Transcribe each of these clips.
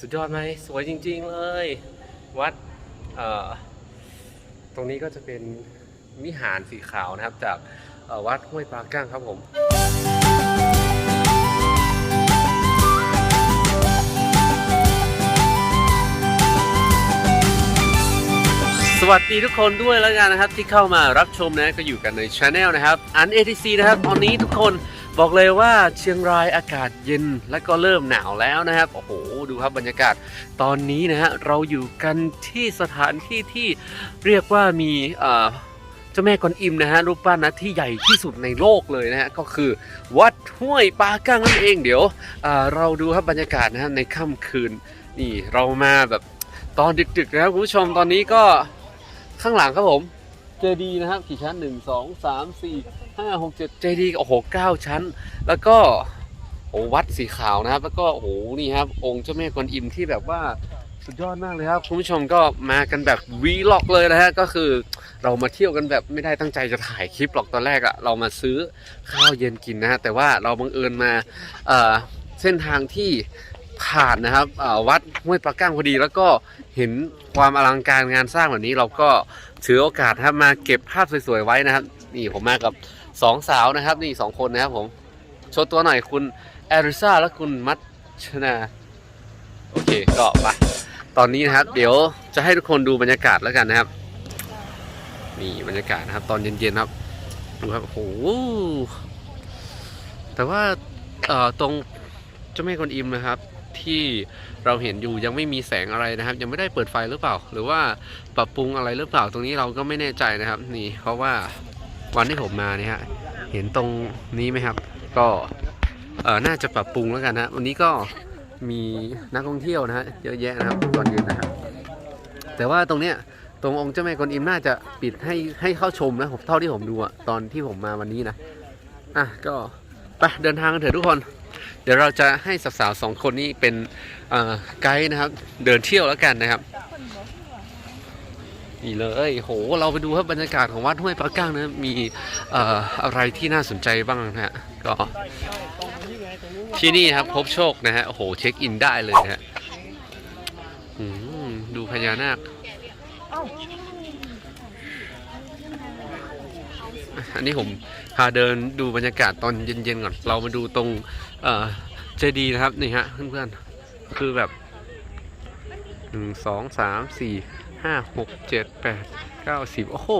สุดยอดไหมสวยจริง ๆ เลย วัดตรงนี้ก็จะเป็นวิหารสีขาวนะครับ จากวัดห้วยปลาก้างครับผมสวัสดีทุกคนด้วยแล้วกันนะครับที่เข้ามารับชมนะก็อยู่กันในช anel นะครับอัน ATC นะครับตอนนี้ทุกคน บอกเลยว่าเชียงรายอากาศเย็นและก็เริ่มหนาวแล้วนะครับ โอ้โห ดูครับบรรยากาศตอนนี้นะฮะเราอยู่กันที่สถานที่ที่เรียกว่ามีเจ้าแม่กวนอิมนะฮะรูปปั้นนะที่ใหญ่ที่สุดในโลกเลยนะฮะก็คือวัดห้วยปาก้างนั่นเองเดี๋ยวเราดูครับบรรยากาศนะฮะในค่ำคืนนี่เรามาแบบตอนดึกๆนะครับคุณผู้ชมตอนนี้ก็ข้างหลังครับผม เจดีนะครับกี่ชั้นหนึ่งสองสามสี่ห้าหกเจดีโอ้โหเก้าชั้น แล้วก็โอ้วัดสีขาวนะครับ แล้วก็โอ้โหนี่ครับ องค์เจ้าแม่กวนอิมที่แบบว่าสุดยอดมากเลยครับคุณผู้ชมก็มากันแบบวีล็อกเลยนะฮะก็คือเรามาเที่ยวกันแบบไม่ได้ตั้งใจจะถ่ายคลิปหรอกตอนแรกอะเรามาซื้อข้าวเย็นกินนะฮะแต่ว่าเราบังเอิญมาเอ่อเส้นทางที่ผ่านนะครับวัดห้วยปลาก้างพอดีแล้วก็เห็นความอลังการงานสร้างแบบนี้เราก็ ถือโอกาสนะครับมาเก็บภาพสวยๆไว้นะครับ นี่ผมมากับสองสาวนะครับ นี่สองคนนะครับผมโชว์ตัวหน่อยคุณแอริซาและคุณมัชชนาโอเคก็ไปตอนนี้นะครับ เดี๋ยวจะให้ทุกคนดูบรรยากาศแล้วกันนะครับนี่บรรยากาศนะครับ ตอนเย็นๆครับดูครับโอ้โหแต่ว่าเอ่อตรงเจ้าแม่กวนอิมนะครับ ที่เราเห็นอยู่ยังไม่มีแสงอะไรนะครับ ยังไม่ได้เปิดไฟหรือเปล่า หรือว่าปรับปรุงอะไรหรือเปล่าตรงนี้เราก็ไม่แน่ใจนะครับ นี่เพราะว่าวันที่ผมมาเนี่ยฮะเห็นตรงนี้ไหมครับ ก็เออน่าจะปรับปรุงแล้วกันนะวันนี้ก็มีนักท่องเที่ยวนะฮะเยอะแยะนะครับตอนเย็นนะครับแต่ว่าตรงเนี้ยตรงองค์เจ้าแม่กวนอิมน่าจะปิดให้ให้เข้าชมนะผมเท่าที่ผมดูอะตอนที่ผมมาวันนี้นะอะก็ไปเดินทางกันเถอะทุกคน เดี๋ยวเราจะให้สาวๆสองคนนี้เป็นไกด์นะครับ เดินเที่ยวแล้วกันนะครับนี่เลยโห เราไปดูครับบรรยากาศของวัดห้วยปลาก้างนะ มีอะไรที่น่าสนใจบ้างนะฮะ ก็ที่นี่ครับพบโชคนะฮะ โอ้โห เช็คอินได้เลยนะฮะดูพญานาค อันนี้ผม พาเดินดูบรรยากาศตอนเย็นๆก่อน เรามาดูตรงเจดีย์นะครับนี่ฮะเพื่อนๆคือแบบหนึ่งสองสามสี่ห้าหกเจ็ดแปดเก้าสิบโอ้โห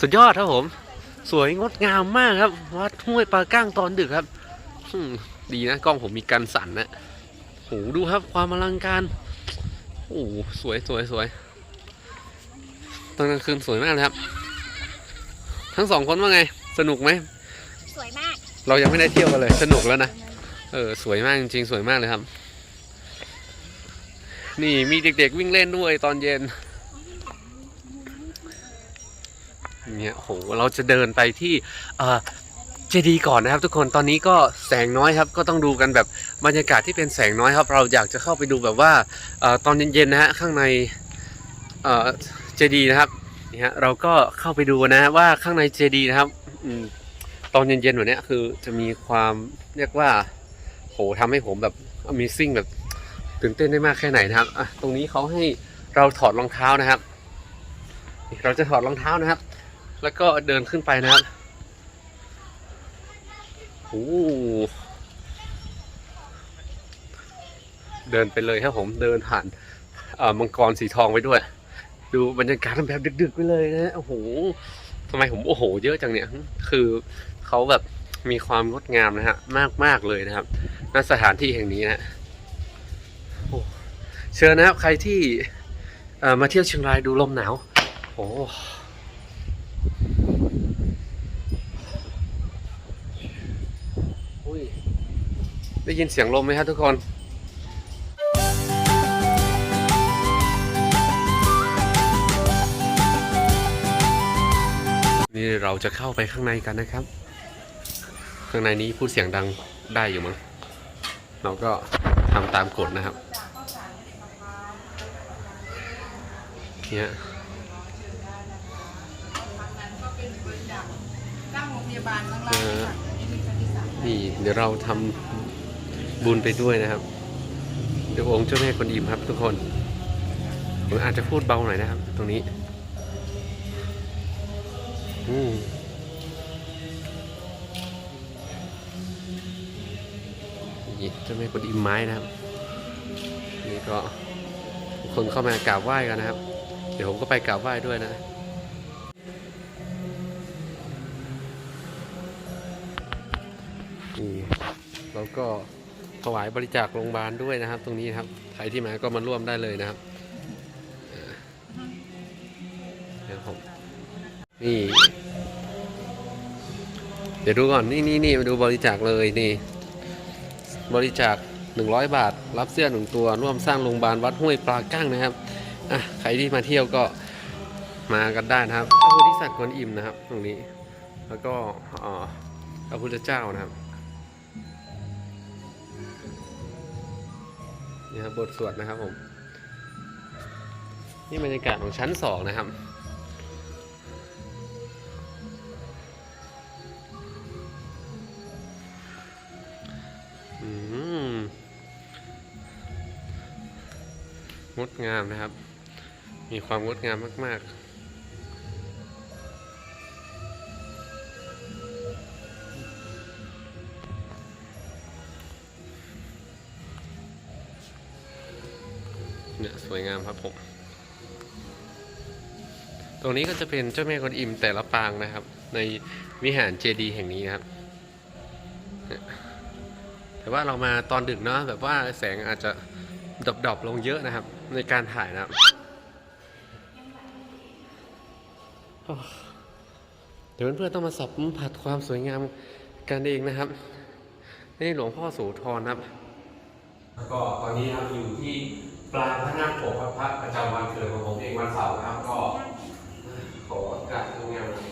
สุดยอดครับผม สวยงดงามมากครับ วัดห้วยปลาก้างตอนดึกครับดีนะกล้องผมมีกันสั่นนะโหดูครับความอลังการโอ้สวยสวยสวยตอนกลางคืนสวยมากเลยครับ ทั้งสองคนว่าไง สนุกไหม สวยมาก เรายังไม่ได้เที่ยวกันเลย สนุกแล้วนะ เออ สวยมากจริงๆ สวยมากเลยครับ นี่มีเด็กๆวิ่งเล่นด้วยตอนเย็น เนี่ยโห เราจะเดินไปที่เอ่อเจดีย์ก่อนนะครับ ทุกคน ตอนนี้ก็แสงน้อยครับ ก็ต้องดูกันแบบบรรยากาศที่เป็นแสงน้อยครับ เราอยากจะเข้าไปดูแบบว่าเอ่อตอนเย็นๆนะฮะข้างในเอ่อเจดีย์นะครับ นี่ฮะเราก็เข้าไปดูนะว่าข้างในเจดีย์นะครับอตอนเย็นๆแบบเนี้คือจะมีความเรียกว่า โหทำให้ผมแบบ Amazing แบบตื่นเต้นได้มากแค่ไหนนะครับอะตรงนี้เขาให้เราถอดรองเท้านะครับ เราจะถอดรองเท้านะครับ แล้วก็เดินขึ้นไปนะครับโอ้เดินไปเลยครับผมเดินผ่านมังกรสีทองไปด้วย ดูบรรยากาศแบบดึกๆไปเลยนะโอ้โหทำไมผมโอ้โห เยอะจังเนี่ย คือเขาแบบมีความงดงามนะฮะ มากๆเลยนะครับณสถานที่แห่งนี้นะฮะโอ้เชิญนะครับ ใครที่มาเที่ยวเชียงรายดูลมหนาวโอ้ยได้ยินเสียงลมไหมครับทุกคน นี่เราจะเข้าไปข้างในกันนะครับ ข้างในนี้พูดเสียงดังได้อยู่มั้ง เราก็ทำตามกฎนะครับเนี่ยนี่เดี๋ยวเราทำบุญไปด้วยนะครับ เดี๋ยวองค์เจ้าแม่กวนอิ่มครับทุกคนผมอาจจะพูดเบาหน่อยนะครับ ตรงนี้ นี่จ้าแม่กวนอิมไม้นะครับ นี่ก็คนเข้ามากราบไหว้กันนะครับ เดี๋ยวผมก็ไปกราบไหว้ด้วยนะนี่แล้วก็ถวายบริจาคโรงพยาบาลด้วยนะครับ ตรงนี้ครับ ใครที่มาก็มาร่วมได้เลยนะครับ นี่ เดี๋ยวดูก่อนนี่นี่นี่มาดูบริจาคเลยนี่ บริจาค 100 บาท รับเสื้อหนึ่งตัว ร่วมสร้างโรงพยาบาลวัดห้วยปลากั้งนะครับอะใครที่มาเที่ยวก็มากันได้นะครับพระโพธิสัตว์กวนอิมนะครับ ตรงนี้ แล้วก็อ่พระพุทธเจ้านะครับนี่ครับบทสวดนะครับผม นี่บรรยากาศของชั้นสองนะครับ งดงามนะครับ มีความงดงามมาก ๆเนี่ยสวยงามครับผม ตรงนี้ก็จะเป็นเจ้าแม่กวนอิมแต่ละปางนะครับ ในวิหารเจดีย์แห่งนี้ครับ แต่ว่าเรามาตอนดึกเนาะแบบว่าแสงอาจจะดรอปๆลงเยอะนะครับในการถ่ายนะเดี๋ยวเพื่อนๆต้องมาสัมผัสความสวยงามกันเองนะครับ นี่หลวงพ่อโสธรครับแล้วก็ตอนนี้ครับอยู่ที่ปลายพระนาคปกครับพระประจำวันเกิดของผมเองวันเสาร์นะครับก็ขออากาศตรงงานะ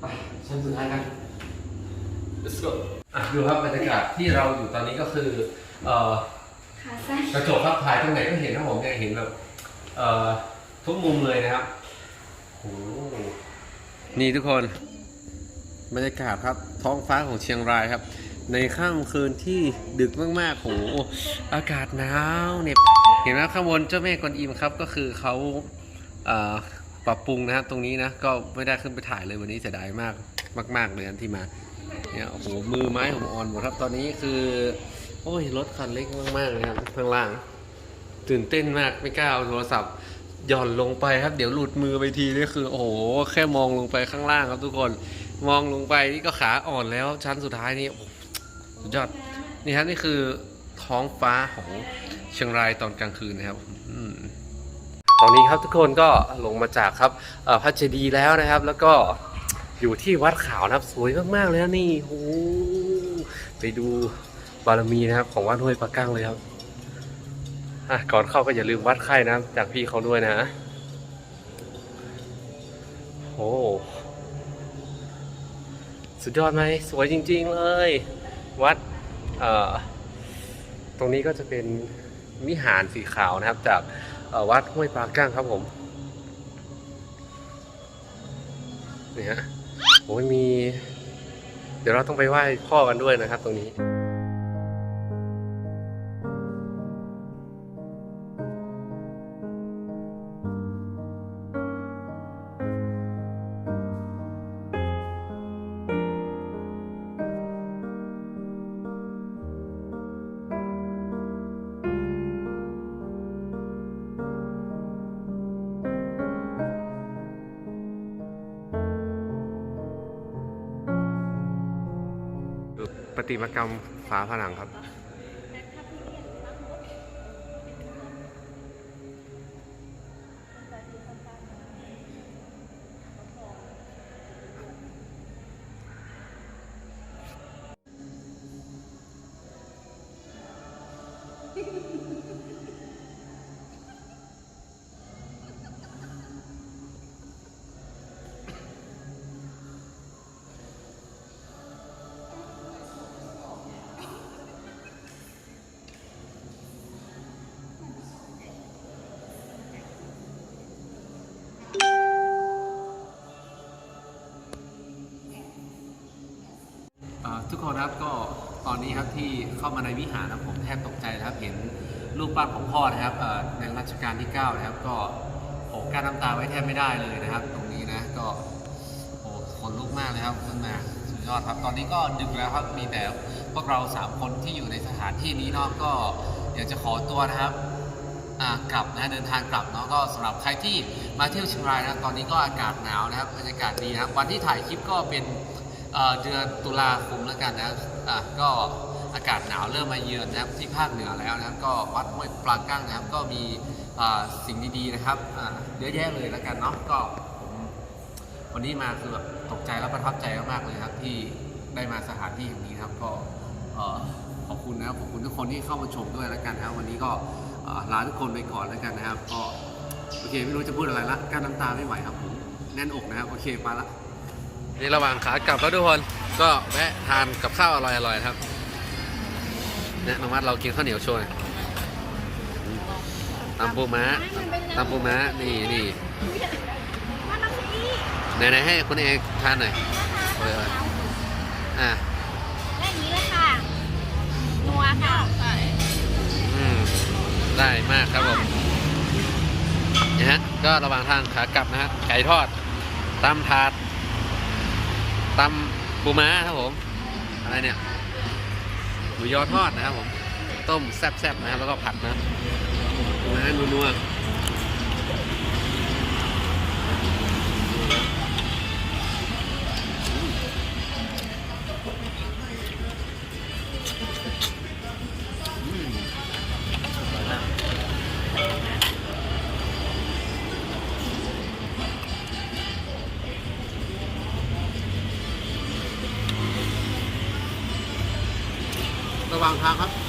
ไป ชั้นสุดท้ายกัน let's go อะดูครับบรรยากาศที่เราอยู่ตอนนี้ก็คือเอ่อขาสั้นกระจกครับถ่ายตรงไหนก็เห็นนะผมจะเห็นแบบเอ่อทุกมุมเลยนะครับโอ้โหนี่ทุกคนบรรยากาศครับท้องฟ้าของเชียงรายครับ ในค่ำคืนที่ดึกมากๆโหอากาศหนาวเนี่ยเห็นไหมข้างบนเจ้าแม่กวนอิมครับก็คือเขาเอ่อปรับปรุงนะครับตรงนี้นะก็ไม่ได้ขึ้นไปถ่ายเลยวันนี้เสียดายมาก มากๆเลยนที่มาเนี่ยโอ้โหมือไม้ผมอ่อนหมดครับตอนนี้คือ โอ้ยรถคันเล็กมากๆเลยครับข้างล่าง ตื่นเต้นมากไม่กล้าเอาโทรศัพท์หย่อนลงไปครับ เดี๋ยวหลุดมือไปทีนี่คือ โอ้โหแค่มองลงไปข้างล่างครับทุกคนมองลงไปนี่ก็ขาอ่อนแล้วชั้นสุดท้ายนี่สุดยอดนี่ฮะนี่คือท้องฟ้าของเชียงรายตอนกลางคืนนะครับตอนนี้ครับทุกคนก็ลงมาจากครับพระเจดีย์แล้วนะครับ แล้วก็ อยู่ที่วัดขาวนะครับ สวยมากๆเลยนะนี่โอ้โหไปดูบารมีนะครับ ของวัดห้วยปลากั้งเลยครับอะก่อนเข้าก็อย่าลืมวัดไข้นะจากพี่เขาด้วยนะโอ้สุดยอดไหมสวยจริง ๆเลย วัดตรงนี้ก็จะเป็นวิหารสีขาวนะครับ จากวัดห้วยปลาก้างครับผมนี่ฮะ โอ้ยมี เดี๋ยวเราต้องไปไหว้พ่อกันด้วยนะครับ ตรงนี้ ติมากรรมฝาผนังครับ ทุกคนครับก็ตอนนี้ครับที่เข้ามาในวิหารนะผมแทบตกใจนะครับ เห็นรูปปั้นของพ่อนะครับในรัชกาลที่ 9 นะครับ ก็โอ้กั้นน้ำตาไว้แทบไม่ได้เลยนะครับ ตรงนี้นะก็โอ้ขนลุกมากเลยครับขึ้นมาสุดยอดครับ ตอนนี้ก็ดึกแล้วครับมีแต่พวกเราสามคนที่อยู่ในสถานที่นี้เนาะก็อยากจะขอตัวนะครับกลับนะเดินทางกลับเนาะก็สำหรับใครที่มาเที่ยวเชียงรายนะตอนนี้ก็อากาศหนาวนะครับบรรยากาศดีนะครับวันที่ถ่ายคลิปก็เป็น เดือนตุลาคมแล้วกันนะอะก็อากาศหนาวเริ่มมาเยือนนะครับที่ภาคเหนือแล้วนะครับ ก็วัดห้วยปลากั้งนะครับ ก็มีสิ่งดีๆนะครับเยอะแยะเลยแล้วกันเนาะก็ผมวันนี้มาคือแบบตกใจและประทับใจมากๆเลยครับ ที่ได้มาสถานที่แห่งนี้นะครับ ก็ขอบคุณนะครับขอบคุณทุกคนที่เข้ามาชมด้วยแล้วกันนะครับวันนี้ก็ลาทุกคนไปก่อนแล้วกันนะครับ ก็โอเคไม่รู้จะพูดอะไรละกั้นน้ำตาไม่ไหวครับผมแน่นอกนะครับโอเคไปละ นี่ระหว่างขากลับแล้วทุกคนก็แวะทานกับข้าวอร่อยๆครับเนี่ยน้องมัดเรากินข้าวเหนียวโชยตำปูม้าตำปูม้านี่นี่มามาสิไหนๆให้คุณเอกทานหน่อยเอออะและอย่างนี้เลยค่ะนัวค่ะอืมได้มากครับผมนะฮะก็ระหว่างทางขากลับนะฮะไก่ทอดตำถาด ตำปูม้าครับผม อะไรเนี่ยหมูยอทอดนะครับผม ต้มแซ่บๆนะครับ แล้วก็ผัดนะปูม้านัวๆ ระหว่างทางครับ